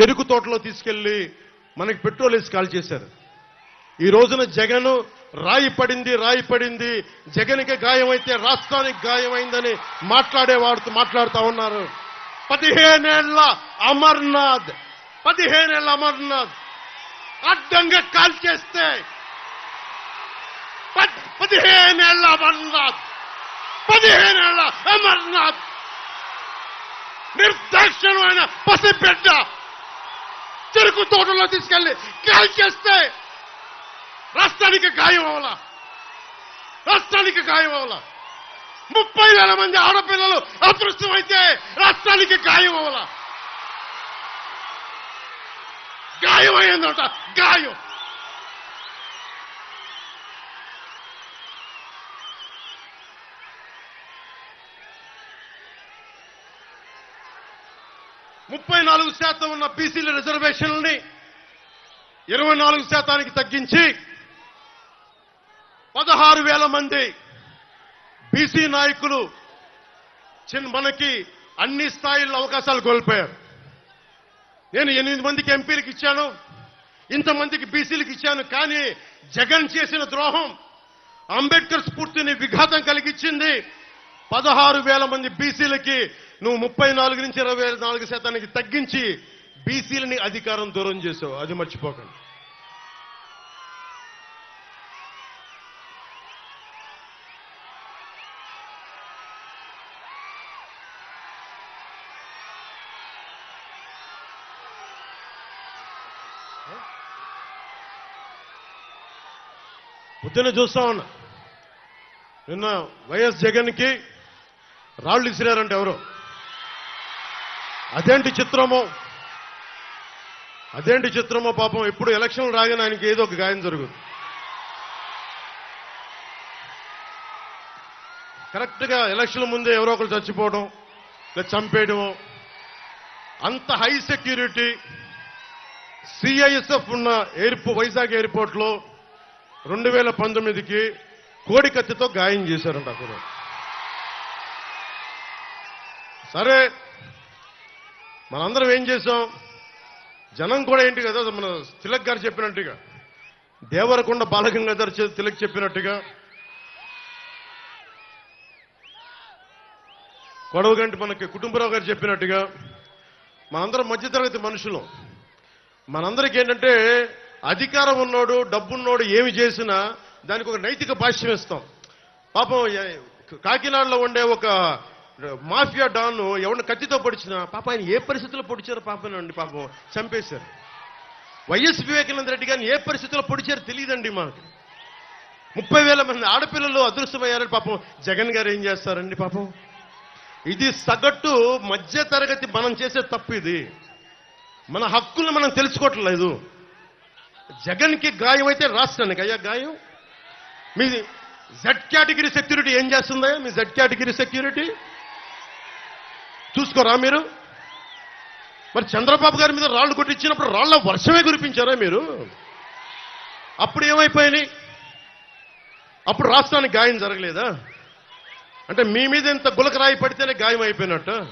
చెరుకు తోటలో తీసుకెళ్ళి మనకి పెట్రోల్ వేసి కాల్ చేశారు. ఈ రోజున జగన్ రాయి పడింది రాయి పడింది. జగన్కి గాయమైతే రాష్ట్రానికి గాయమైందని మాట్లాడేవాడుతూ మాట్లాడుతూ ఉన్నారు. పదిహేనేళ్ళ అమర్నాథ్ పదిహేనేళ్ళ అమర్నాథ్ అడ్డంగా కాల్ చేస్తే పదిహేనేళ్ళ అమర్నాథ్ పదిహేనేళ్ళ అమర్నాథ్. నిర్దాక్షణమైన పసి చెరుకు తోటలో తీసుకెళ్ళి కాల్ చేస్తే రాష్ట్రానికి గాయం అవలా. రాష్ట్రానికి గాయం అవలా. ముప్పై వేల మంది ఆడపిల్లలు అదృష్టమైతే రాష్ట్రానికి గాయం అవలా. గాయం అయిందట గాయం ముప్పై నాలుగు శాతం ఉన్న బీసీల రిజర్వేషన్లని ఇరవై నాలుగు శాతానికి తగ్గించి పదహారు వేల మంది బీసీ నాయకులు చిన్న మనకి అన్ని స్థాయిల్లో అవకాశాలు కోల్పోయారు. నేను ఎనిమిది మందికి ఎంపీలకు ఇచ్చాను ఇంతమందికి బీసీలకు ఇచ్చాను కానీ జగన్ చేసిన ద్రోహం అంబేద్కర్ స్ఫూర్తిని విఘాతం కలిగించింది. పదహారు వేల మంది బీసీలకి నువ్వు ముప్పై నాలుగు నుంచి ఇరవై నాలుగు శాతానికి తగ్గించి బీసీలని అధికారం దూరం చేసావు. అది మర్చిపోకండి. పొద్దున్న చూస్తా ఉన్నా. నిన్న వైఎస్ జగన్కి రాళ్ళు ఇసిరారంటే ఎవరో? అదేంటి చిత్రమో? అదేంటి చిత్రమో పాపం? ఎప్పుడు ఎలక్షన్లు రాగానే ఆయనకి ఏదో ఒక గాయం జరుగుతుంది. కరెక్ట్గా ఎలక్షన్ ముందే ఎవరో ఒకరు చచ్చిపోవడం లేదా చంపేయడం అంత హై సెక్యూరిటీ సిఐఎస్ఎఫ్ ఉన్న ఎయిర్పో వైజాగ్ ఎయిర్పోర్ట్లో రెండు వేల పంతొమ్మిదికి కోడి కత్తితో గాయం చేశారంట అక్కడ సరే మనందరం ఏం చేసాం జనం కూడా ఏంటి కదా మన తిలక్ గారు చెప్పినట్టుగా దేవరకొండ బాలగంగాధర్ తిలక్ చెప్పినట్టుగా గొడవగంటి మనకి కుటుంబరావు గారు చెప్పినట్టుగా మనందరం మధ్యతరగతి మనుషులు. మనందరికీ ఏంటంటే అధికారం ఉన్నోడు డబ్బున్నోడు ఏమి చేసినా దానికి ఒక నైతిక భాష్యం ఇస్తాం పాపం కాకినాడలో ఉండే ఒక మాఫియా డాన్ ఎవరిని కత్తితో పొడిచినా పాప ఆయన ఏ పరిస్థితుల్లో పొడిచారో పాపనండి పాపం. చంపేశారు. వైఎస్ వివేకానంద రెడ్డి గారిని ఏ పరిస్థితుల్లో పొడిచారో తెలియదండి మాకు. ముప్పై వేల మంది ఆడపిల్లలు అదృష్టమయ్యారని పాపం జగన్ గారు ఏం చేస్తారండి పాపం? ఇది సగటు మధ్య తరగతి మనం చేసే తప్పు ఇది. మన హక్కులను మనం తెలుసుకోవట్లేదు. జగన్కి గాయం అయితే రాష్ట్రానికి. అయ్యా గాయం? మీ జెడ్ కేటగిరీ సెక్యూరిటీ ఏం చేస్తుందా మీ జెడ్ కేటగిరీ సెక్యూరిటీ చూసుకోరా మీరు? మరి చంద్రబాబు గారి మీద రాళ్ళు కొట్టించినప్పుడు రాళ్ళ వర్షమే కురిపించారా మీరు? అప్పుడు ఏమైపోయినాయి అప్పుడు రాష్ట్రానికి గాయం జరగలేదా? అంటే మీ మీద ఇంత గులకరాయి పడితేనే గాయం అయిపోయినట్టు.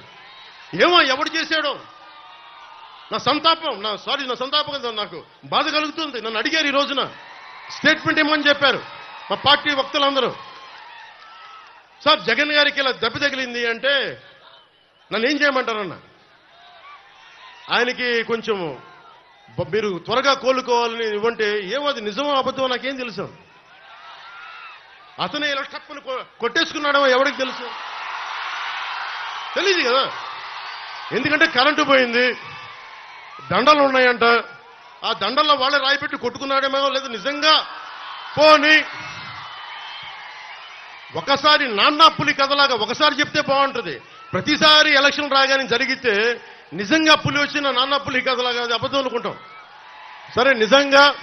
ఏమో ఎవడు చేశాడో? నా సంతాపం నా సారీ నా సంతాపం నాకు. బాధ కలుగుతుంది. నన్ను అడిగారు ఈ రోజున. స్టేట్మెంట్ ఇమ్మని చెప్పారు. మా పార్టీ వక్తలందరూ. సార్ జగన్ గారికి ఇలా దెబ్బ తగిలింది అంటే నన్ను ఏం చేయమంటారన్న? ఆయనకి కొంచెం మీరు త్వరగా కోలుకోవాలని ఇవ్వంటే ఏమో అది నిజమో అబద్ధమో నాకేం తెలుసు. అతనే ఇలా టప్పును కొ- కొట్టేసుకున్నాడేమో ఎవరికి తెలుసు? తెలియదు కదా. ఎందుకంటే కరెంటు పోయింది. దండలు ఉన్నాయంట. ఆ దండల్లో వాళ్ళే రాయిపెట్టి కొట్టుకున్నాడేమో లేదు నిజంగా? పోని. ఒకసారి నాన్న పులి కథలాగా ఒకసారి చెప్తే బాగుంటుంది. ప్రతిసారి ఎలక్షన్ రాగానే జరిగితే నిజంగా పులి వచ్చిన నాన్న పులి కథలాగా కాదు అబద్ధం అనుకుంటాం. సరే నిజంగా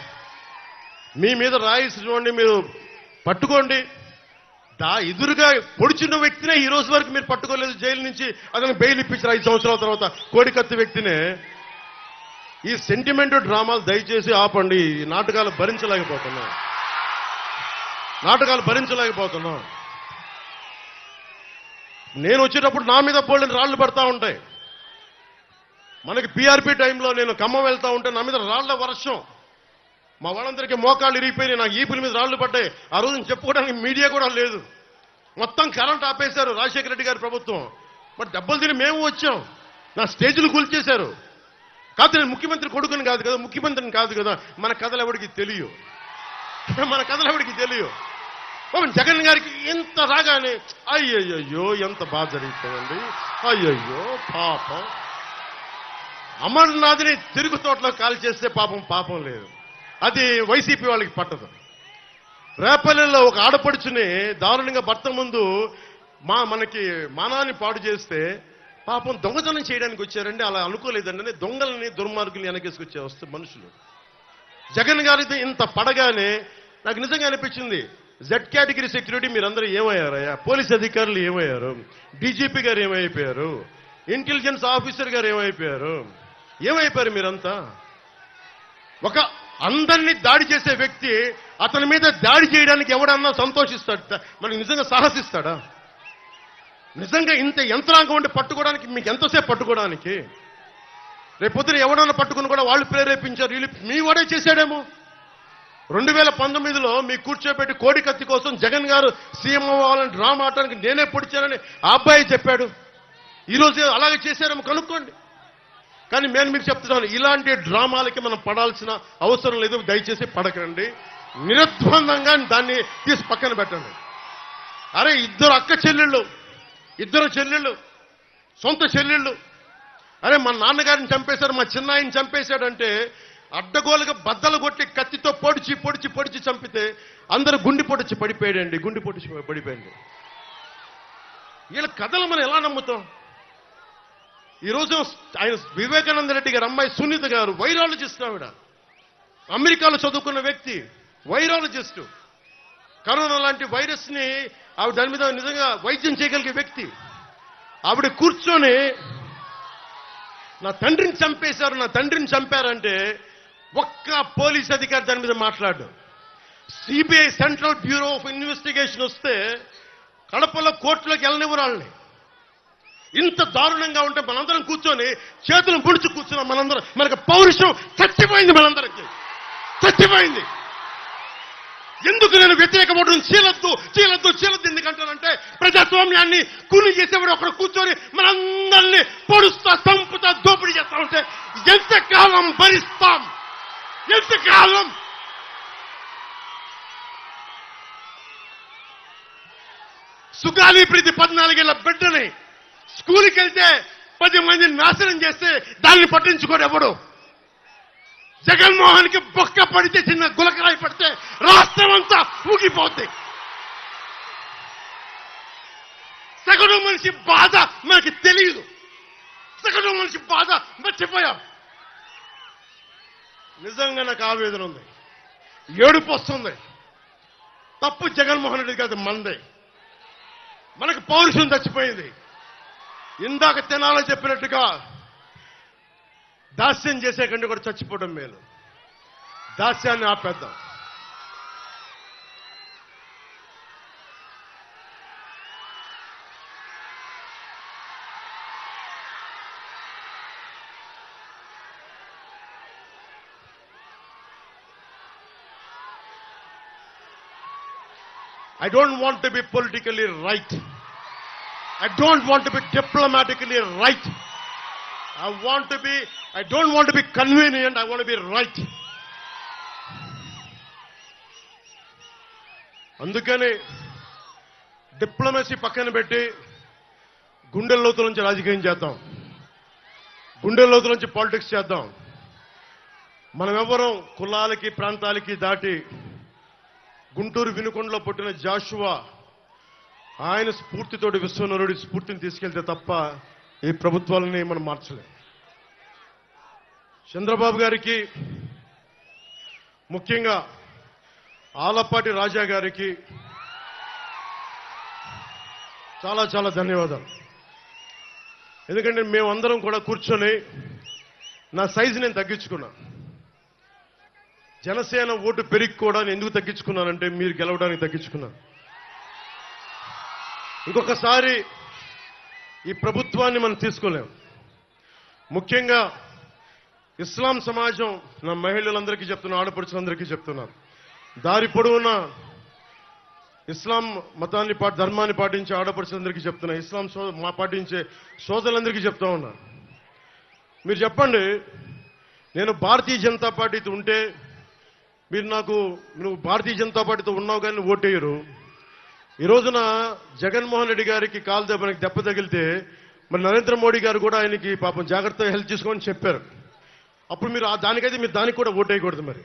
మీ మీద రాయిసి చూడండి మీరు పట్టుకోండి. దా ఎదురుగా పొడిచిన వ్యక్తినే ఈ రోజు వరకు మీరు పట్టుకోలేదు జైలు నుంచి అతను బెయిల్ ఇప్పించారు ఐదు సంవత్సరాల తర్వాత. కోడికత్తి వ్యక్తినే ఈ సెంటిమెంట్ డ్రామాలు దయచేసి ఆపండి. ఈ నాటకాలు భరించలేకపోతున్నాం. నాటకాలు భరించలేకపోతున్నాం. నేను వచ్చేటప్పుడు నా మీద పోలిన రాళ్ళు పడతా ఉంటాయి. మనకి పీఆర్పీ టైంలో నేను ఖమ్మం వెళ్తా ఉంటే నా మీద రాళ్ళ వర్షం. మా వాళ్ళందరికీ మోకాళ్ళు ఇరిగిపోయి నాకు ఈపుల మీద రాళ్ళు పడ్డాయి. ఆ రోజు చెప్పుకోవడానికి మీడియా కూడా లేదు. మొత్తం కరెంట్ ఆపేశారు రాజశేఖర రెడ్డి గారి ప్రభుత్వం. మరి డబ్బులు తిని మేము వచ్చాం. నా స్టేజీలు కూల్చేశారు. కాదు నేను ముఖ్యమంత్రి కొడుకుని కాదు కదా ముఖ్యమంత్రిని కాదు కదా మన కథలు ఎవరికి తెలియవు. మన కథలు ఎవరికి తెలియవు. జగన్ గారికి ఇంత రాగానే అయ్యయ్యో ఎంత బాధ జరిగిపోయింది. అయ్యయ్యో పాపం. అమర్నాథ్ని తిరుగు తోటలో కాల్ చేస్తే పాపం పాపం లేదు. అది వైసీపీ వాళ్ళకి పట్టదు. రేపల్లెల్లో ఒక ఆడపడుచుని దారుణంగా భర్త ముందు మా మనకి మానాన్ని పాడు చేస్తే పాపం దొంగతనం చేయడానికి వచ్చారండి. అలా అనుకోలేదండి దొంగలని దుర్మార్గుల్ని వెనకేసుకొచ్చే వస్తే మనుషులు. జగన్ గారిది ఇంత పడగానే నాకు నిజంగా అనిపించింది. జెడ్ కేటగిరీ సెక్యూరిటీ మీరందరూ ఏమయ్యారయ్యా? పోలీస్ అధికారులు ఏమయ్యారు? డీజీపీ గారు ఏమైపోయారు? ఇంటెలిజెన్స్ ఆఫీసర్ గారు ఏమైపోయారు? ఏమైపోయారు మీరంతా? ఒక అందరినీ దాడి చేసే వ్యక్తి అతని మీద దాడి చేయడానికి ఎవడన్నా సంతోషిస్తాడు? మనకి నిజంగా సాహసిస్తాడా? నిజంగా ఇంత యంత్రాంగం ఉండి పట్టుకోవడానికి మీకు ఎంతసేపు పట్టుకోవడానికి? రేపొద్దున ఎవడన్నా పట్టుకుని కూడా వాళ్ళు ప్రేరేపించారు వీళ్ళు మీ వాడే చేశాడేమో? రెండు వేల పంతొమ్మిదిలో మీ కూర్చోబెట్టి కోడి కత్తి కోసం జగన్ గారు సీఎం అవ్వాలని డ్రామా ఆడటానికి నేనే పొడిచానని ఆ అబ్బాయి చెప్పాడు. ఈరోజు అలాగే చేశారేమో కనుక్కోండి. కానీ నేను మీకు చెప్తున్నాను ఇలాంటి డ్రామాలకి మనం పడాల్సిన అవసరం లేదు దయచేసి పడకండి. నిరద్వందంగా దాన్ని తీసి పక్కన పెట్టండి. అరే ఇద్దరు అక్క చెల్లెళ్ళు ఇద్దరు చెల్లెళ్ళు సొంత చెల్లెళ్ళు. అరే మా నాన్నగారిని చంపేశారు మా చిన్నాయిని చంపేశాడంటే అడ్డగోలుగా బద్దలు కొట్టి కత్తితో పొడిచి పొడిచి పొడిచి చంపితే అందరూ గుండి పొడిచి పడిపోయాడండి గుండి పొడిచి పడిపోయింది వీళ్ళ కథలు మనం ఎలా నమ్ముతాం? ఈరోజు ఆయన వివేకానంద రెడ్డి గారు అమ్మాయి సునీత గారు వైరాలజిస్ట్ ఆవిడ. అమెరికాలో చదువుకున్న వ్యక్తి వైరాలజిస్ట్. కరోనా లాంటి వైరస్ని ఆవిడ దాని మీద నిజంగా వైద్యం చేయగలిగే వ్యక్తి. ఆవిడ కూర్చొని నా తండ్రిని చంపేశారు నా తండ్రిని చంపారంటే ఒక్క పోలీస్ అధికారి దాని మీద మాట్లాడు. CBI central bureau of investigation వస్తే కడపలో కోర్టులోకి వెళ్ళనివ్వరు వాళ్ళని. ఇంత దారుణంగా ఉంటే మనందరం కూర్చొని చేతులు ముడిచి కూర్చున్నాం మనందరం. మనకు పౌరుషం చచ్చిపోయింది మనందరికి. చచ్చిపోయింది. ఎందుకు నేను వ్యతిరేక ఓటును చీలద్దు చీలద్దు చీలద్దు ఎందుకంటానంటే ప్రజాస్వామ్యాన్ని కూలి చేసేవాడు ఒకడు కూర్చొని మనందరినీ పొడుస్తా చంపుతా దోపిడీ చేస్తా ఉంటే ఎంతకాలం భరిస్తాం? ఎంతకాలం సుగాలి ప్రీతి పద్నాలుగేళ్ళ బిడ్డని స్కూల్కి వెళ్తే పది మందిని నాశనం చేస్తే దాన్ని పట్టించుకోడు ఎవడు జగన్మోహన్కి బొక్క పడితే చిన్న గులకరాయి పడితే రాష్ట్రం అంతా ఊగిపోద్ది. సగటు మనిషి బాధ మనకి తెలియదు సగటు మనిషి బాధ మర్చిపోయాం. నిజంగా నాకు ఆవేదన ఉంది. ఏడుపు వస్తుంది. తప్పు జగన్మోహన్ రెడ్డి కాదు మనదే మనకు పౌరుషం చచ్చిపోయింది. ఇందాక తినాలని చెప్పినట్టుగా దాస్యం చేసే కంటే కూడా చచ్చిపోవడం మేలు. దాస్యాన్ని ఆపేద్దాం. I don't want be politically right I don't want be diplomatically right I want be I don't want be convenient I want be right అందుకని డిప్లొమసీ పక్కన పెట్టి గుండె లోతుల నుంచి రాజకీయం చేద్దాం. గుండె లోతుల నుంచి పాలిటిక్స్ చేద్దాం. మనమెవరం కులాలకి ప్రాంతాలకి దాటి గుంటూరు వినుకొండలో పుట్టిన జాషువా ఆయన స్ఫూర్తితోటి విశ్వనరుడి స్ఫూర్తిని తీసుకెళ్తే తప్ప ఈ ప్రభుత్వాలని మనం మార్చలేం. చంద్రబాబు గారికి ముఖ్యంగా ఆలపాటి రాజా గారికి చాలా చాలా ధన్యవాదాలు. ఎందుకంటే మేమందరం కూడా కూర్చొని నా సైజు నేను తగ్గించుకున్నాను. జనసేన ఓటు పెరిగి కూడా ఎందుకు తగ్గించుకున్నానంటే మీరు గెలవడానికి తగ్గించుకున్నాను. ఇంకొకసారి ఈ ప్రభుత్వాన్ని మనం తీసుకోలేం. ముఖ్యంగా ఇస్లాం సమాజం నా మహిళలందరికీ చెప్తున్నా ఆడపడుచులందరికీ చెప్తున్నాను దారి పొడవునా ఇస్లాం మతాన్ని పాటి ధర్మాన్ని పాటించే ఆడపడుచులందరికీ చెప్తున్నా. ఇస్లాం సో మా పాటించే సోదరులందరికీ చెప్తా ఉన్నా. మీరు చెప్పండి నేను భారతీయ జనతా పార్టీతో ఉంటే మీరు నాకు నువ్వు భారతీయ జనతా పార్టీతో ఉన్నావు కానీ ఓటేయరు. ఈ రోజున జగన్మోహన్ రెడ్డి గారికి కాలు దెబ్బకి దెబ్బ తగిలితే మరి నరేంద్ర మోడీ గారు కూడా ఆయనకి పాపం జాగ్రత్తగా హెల్ప్ చేసుకోమని చెప్పారు. అప్పుడు మీరు ఆ దానికైతే మీరు దానికి కూడా ఓటేయకూడదు మరి.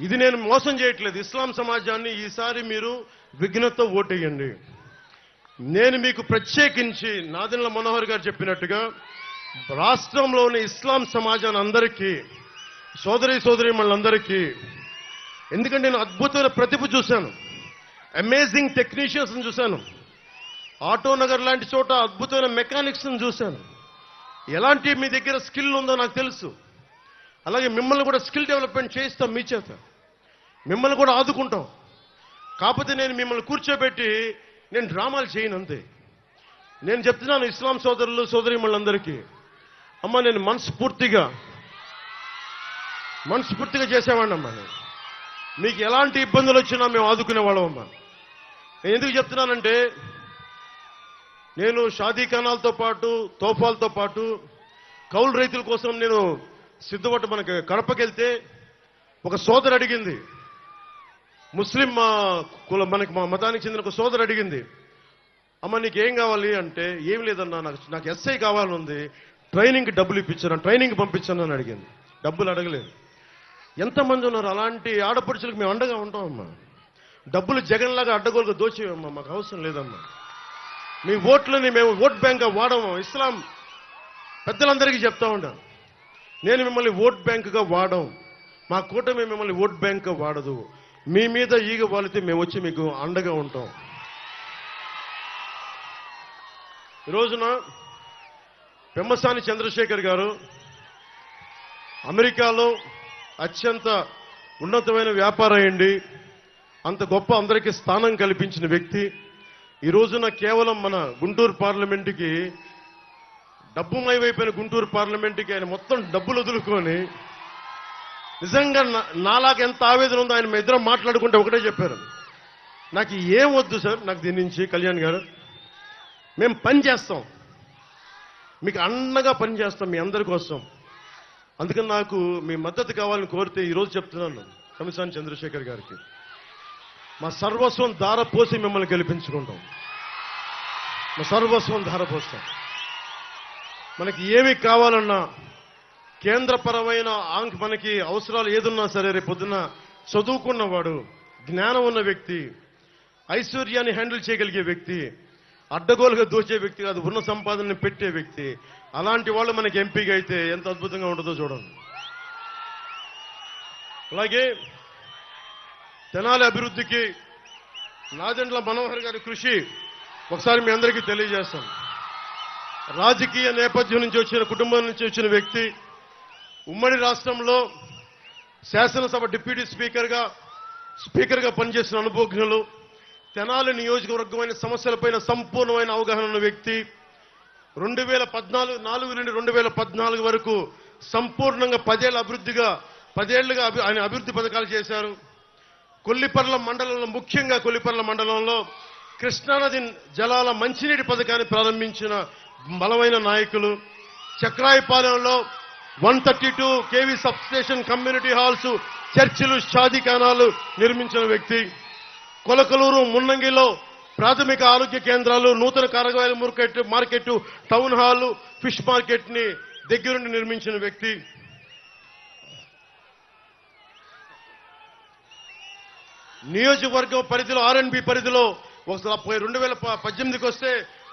ఇది నేను మోసం చేయట్లేదు. ఇస్లాం సమాజాన్ని ఈసారి మీరు విఘ్నతో ఓటేయండి నేను మీకు ప్రత్యేకించి నాదిన్ల మనోహర్ గారు చెప్పినట్టుగా రాష్ట్రంలోని ఇస్లాం సమాజాన్ని అందరికీ సోదరి సోదరి మనందరికీ ఎందుకంటే నేను అద్భుతమైన ప్రతిభ చూశాను. అమేజింగ్ టెక్నీషియన్స్ చూశాను. ఆటో నగర్ లాంటి చోట అద్భుతమైన మెకానిక్స్ చూశాను. ఎలాంటి మీ దగ్గర స్కిల్ ఉందో నాకు తెలుసు. అలాగే మిమ్మల్ని కూడా స్కిల్ డెవలప్మెంట్ చేయిస్తాం మీ చేత. మిమ్మల్ని కూడా ఆదుకుంటాం. కాకపోతే నేను మిమ్మల్ని కూర్చోబెట్టి నేను డ్రామాలు చేయను అంతే. నేను చెప్తున్నాను ఇస్లాం సోదరులు సోదరిమణులందరికీ అమ్మ నేను మనస్ఫూర్తిగా మనస్ఫూర్తిగా చేసేవాడినమ్మా నేను. మీకు ఎలాంటి ఇబ్బందులు వచ్చినా మేము ఆదుకునే నేను ఎందుకు చెప్తున్నానంటే నేను షాదీ కణాలతో పాటు తోఫాలతో పాటు కౌలు రైతుల కోసం నేను సిద్ధపట్టు మనకి కడపకెళ్తే ఒక సోదరు అడిగింది. ముస్లిం మా కుల మనకి మా మతానికి చెందిన ఒక సోదరు అడిగింది. అమ్మ నీకేం కావాలి అంటే ఏం లేదన్నా నాకు నాకు ఎస్ఐ కావాలని ఉంది ట్రైనింగ్కి డబ్బులు ఇప్పించాను ట్రైనింగ్ పంపించాను అని అడిగింది. డబ్బులు అడగలేదు. ఎంతమంది ఉన్నారు? అలాంటి ఆడపడుచులకు మేము అండగా ఉంటామమ్మా. డబ్బులు జగన్లాగా అడ్డగోలుగా దోచేయమ్మా మాకు అవసరం లేదమ్మా. మీ ఓట్లని మేము ఓట్ బ్యాంక్గా వాడము ఇస్లాం పెద్దలందరికీ చెప్తా ఉంటాం నేను మిమ్మల్ని ఓట్ బ్యాంకుగా వాడం మా కూటమి మిమ్మల్ని ఓట్ బ్యాంక్గా వాడదు. మీ మీద ఈగ వాలితే మేము వచ్చి మీకు అండగా ఉంటాం. ఈ రోజున పెమ్మసాని చంద్రశేఖర్ గారు అమెరికాలో అత్యంత ఉన్నతమైన వ్యాపారం అయ్యండి అంత గొప్ప అందరికీ స్థానం కల్పించిన వ్యక్తి. ఈ రోజున కేవలం మన గుంటూరు పార్లమెంటుకి డబ్బుమయమైపోయిన గుంటూరు పార్లమెంటుకి ఆయన మొత్తం డబ్బులు వదులుకొని నిజంగా నా- నాలాగా ఎంత ఆవేదన ఉందో ఆయన మీ ఇద్దరం మాట్లాడుకుంటే ఒకటే చెప్పారు. నాకు ఏం వద్దు సార్ నాకు దీని నుంచి కళ్యాణ్ గారు. మేము పని చేస్తాం. మీకు అండగా పని చేస్తాం మీ అందరి కోసం. అందుకని నాకు మీ మద్దతు కావాలని కోరితే ఈరోజు చెప్తున్నాను కమిసాని చంద్రశేఖర్ గారికి. మా సర్వస్వం ధార పోసి మిమ్మల్ని గెలిపించుకుంటాం. మా సర్వస్వం ధార పోస్తాం. మనకి ఏమి కావాలన్నా కేంద్రపరమైన ఆంక్ మనకి అవసరాలు ఏదున్నా సరే రేపు పొద్దున చదువుకున్నవాడు జ్ఞానం ఉన్న వ్యక్తి ఐశ్వర్యాన్ని హ్యాండిల్ చేయగలిగే వ్యక్తి అడ్డగోలుగా దోచే వ్యక్తి కాదు ఉన్న సంపాదనని పెట్టే వ్యక్తి అలాంటి వాళ్ళు మనకి ఎంపీగా అయితే ఎంత అద్భుతంగా ఉంటుందో చూడండి. అలాగే తెనాలి అభివృద్ధికి నాదెండ్ల మనోహర్ గారి కృషి ఒకసారి మీ అందరికీ తెలియజేస్తాం రాజకీయ నేపథ్యం నుంచి వచ్చిన కుటుంబం నుంచి వచ్చిన వ్యక్తి ఉమ్మడి రాష్ట్రంలో శాసనసభ డిప్యూటీ స్పీకర్గా స్పీకర్గా పనిచేసిన అనుభవజ్ఞులు తెనాలి నియోజకవర్గమైన సమస్యలపైన సంపూర్ణమైన అవగాహన ఉన్న వ్యక్తి రెండు వేల పద్నాలుగు నాలుగు నుండి రెండు వేల పద్నాలుగు వరకు సంపూర్ణంగా పదేళ్ళ అభివృద్ధిగా పదేళ్ళుగా అభి- ఆయన అభివృద్ధి పథకాలు చేశారు. కొల్లిపర్ల మండలంలో ముఖ్యంగా కొల్లిపర్ల మండలంలో కృష్ణానది జలాల మంచినీటి పథకాన్ని ప్రారంభించిన బలమైన నాయకులు. చక్రాయపాలెంలో one thirty two KV substation community halls చర్చిలు షాదీఖానాలు నిర్మించిన వ్యక్తి. కొలకలూరు మున్నంగిలో ప్రాథమిక ఆరోగ్య కేంద్రాలు నూతన కారగాయల market market town hall fish మార్కెట్ని దగ్గరుండి నిర్మించిన వ్యక్తి. నియోజకవర్గం పరిధిలో ఆర్ఎన్బి పరిధిలో ఒక రెండు వేల పద్దెనిమిదికి వస్తే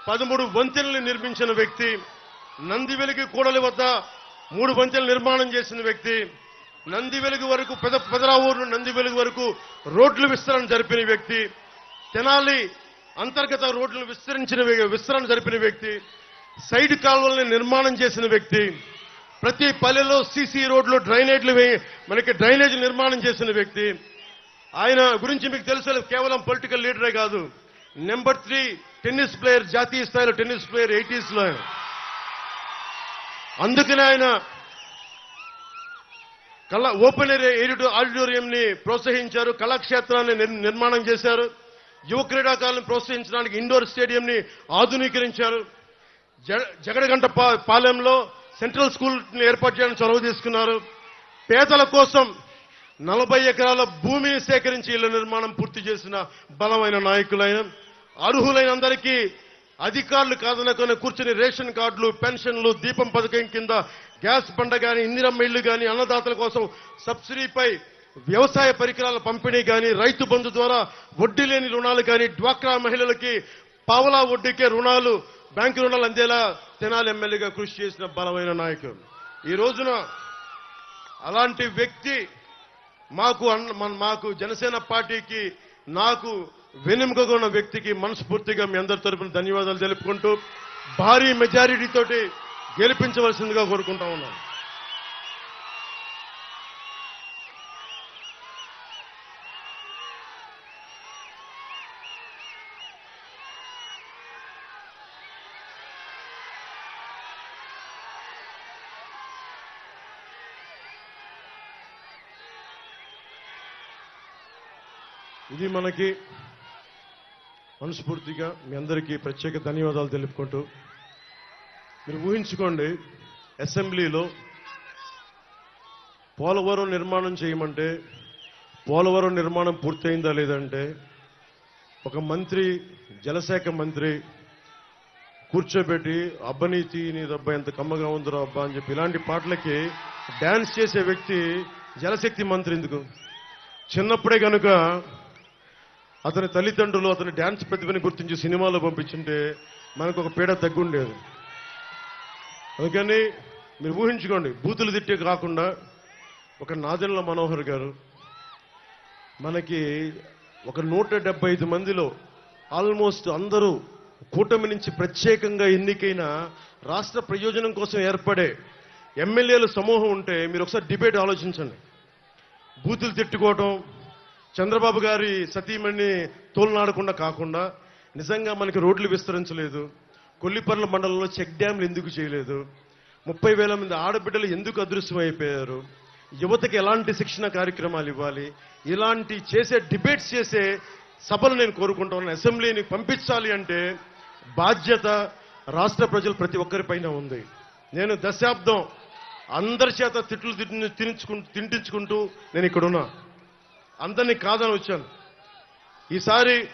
పదమూడు వంతెనలు నిర్మించిన వ్యక్తి. నంది వెలుగు కూడలి వద్ద మూడు వంతెనలు నిర్మాణం చేసిన వ్యక్తి. నంది వెలుగు వరకు పెద పెదరావూరు నంది వెలుగు వరకు రోడ్లు విస్తరణ జరిపిన వ్యక్తి. తెనాలి అంతర్గత రోడ్లు విస్తరించిన విస్తరణ జరిపిన వ్యక్తి సైడ్ కాలువల్ని నిర్మాణం చేసిన వ్యక్తి ప్రతి పల్లెలో సీసీ రోడ్లు డ్రైనేజ్లు మనకి డ్రైనేజ్ నిర్మాణం చేసిన వ్యక్తి. ఆయన గురించి మీకు తెలుసు కేవలం పొలిటికల్ లీడరే కాదు. నెంబర్ త్రీ టెన్నిస్ ప్లేయర్ జాతీయ స్థాయిలో టెన్నిస్ ప్లేయర్ ఎయిటీస్లో ఆయన. అందుకనే ఆయన కళ ఓపెన్ ఏరియా ఆడిటోరియంని ప్రోత్సహించారు కళాక్షేత్రాన్ని నిర్- నిర్మాణం చేశారు. యువ క్రీడాకారులను ప్రోత్సహించడానికి ఇండోర్ స్టేడియంని ఆధునీకరించారు. జగడగంట పాలెంలో సెంట్రల్ స్కూల్ ఏర్పాటు చేయడానికి చొరవ తీసుకున్నారు. పేదల కోసం నలభై ఎకరాల భూమిని సేకరించి ఇళ్ళ నిర్మాణం పూర్తి చేసిన బలమైన నాయకులైన అర్హులైన అందరికీ అధికారులు కాదనుకుని కూర్చుని రేషన్ కార్డులు పెన్షన్లు దీపం పథకం కింద గ్యాస్ బండ కానీ ఇందిరమ్మ ఇళ్ళు కానీ అన్నదాతల కోసం సబ్సిడీపై వ్యవసాయ పరికరాల పంపిణీ కానీ రైతు బంధు ద్వారా వడ్డీ లేని రుణాలు కానీ డ్వాక్రా మహిళలకి పావలా వడ్డీకే రుణాలు బ్యాంకు రుణాలు అందేలా తెనాలి ఎమ్మెల్యేగా కృషి చేసిన బలమైన నాయకుడు. ఈ రోజున అలాంటి వ్యక్తి మాకు మాకు జనసేన పార్టీకి నాకు వెనుముకగా ఉన్న వ్యక్తికి మనస్ఫూర్తిగా మీ అందరి తరపున ధన్యవాదాలు తెలుపుకుంటూ భారీ మెజారిటీతోటి గెలిపించవలసిందిగా కోరుకుంటా ఉన్నాను. ఇది మనకి మనస్ఫూర్తిగా మీ అందరికీ ప్రత్యేక ధన్యవాదాలు తెలుపుకుంటూ మీరు ఊహించుకోండి అసెంబ్లీలో పోలవరం నిర్మాణం చేయమంటే పోలవరం నిర్మాణం పూర్తయిందా లేదంటే ఒక మంత్రి జలశాఖ మంత్రి కూర్చోబెట్టి అబ్బనీతి నీదబ్బా ఎంత కమ్మగా ఉందిరా అబ్బా అని చెప్పి ఇలాంటి పాటలకి డ్యాన్స్ చేసే వ్యక్తి జలశక్తి మంత్రి ఎందుకు? చిన్నప్పుడే కనుక అతని తల్లిదండ్రులు అతని డ్యాన్స్ ప్రతిభని గుర్తించి సినిమాలో పంపించుంటే మనకు ఒక పీడ తగ్గుండేది. అందుకని మీరు ఊహించుకోండి బూతులు తిట్టే కాకుండా ఒక నాదెన్ల మనోహర్ గారు మనకి ఒక నూట డెబ్బై ఐదు మందిలో ఆల్మోస్ట్ అందరూ కూటమి నుంచి ప్రత్యేకంగా ఎన్నికైన రాష్ట్ర ప్రయోజనం కోసం ఏర్పడే ఎమ్మెల్యేల సమూహం ఉంటే మీరు ఒకసారి డిబేట్ ఆలోచించండి. బూతులు తిట్టుకోవటం చంద్రబాబు గారి సతీమణి తోలునాడకుండా కాకుండా నిజంగా మనకి రోడ్లు విస్తరించలేదు. కొల్లిపర్ల మండలంలో చెక్ డ్యాంలు ఎందుకు చేయలేదు? ముప్పై వేల మంది ఆడబిడ్డలు ఎందుకు అదృశ్యం అయిపోయారు? యువతకి ఎలాంటి శిక్షణ కార్యక్రమాలు ఇవ్వాలి? ఇలాంటి చేసే డిబేట్స్ చేసే సభలు నేను కోరుకుంటా ఉన్నాను. అసెంబ్లీని పంపించాలి అంటే బాధ్యత రాష్ట్ర ప్రజలు ప్రతి ఒక్కరిపైన ఉంది. నేను దశాబ్దం అందరి చేత తిట్లు తిని- తినించుకుంటూ తింటించుకుంటూ నేను ఇక్కడున్నా. అందరినీ కాదని వచ్చాను. ఈసారి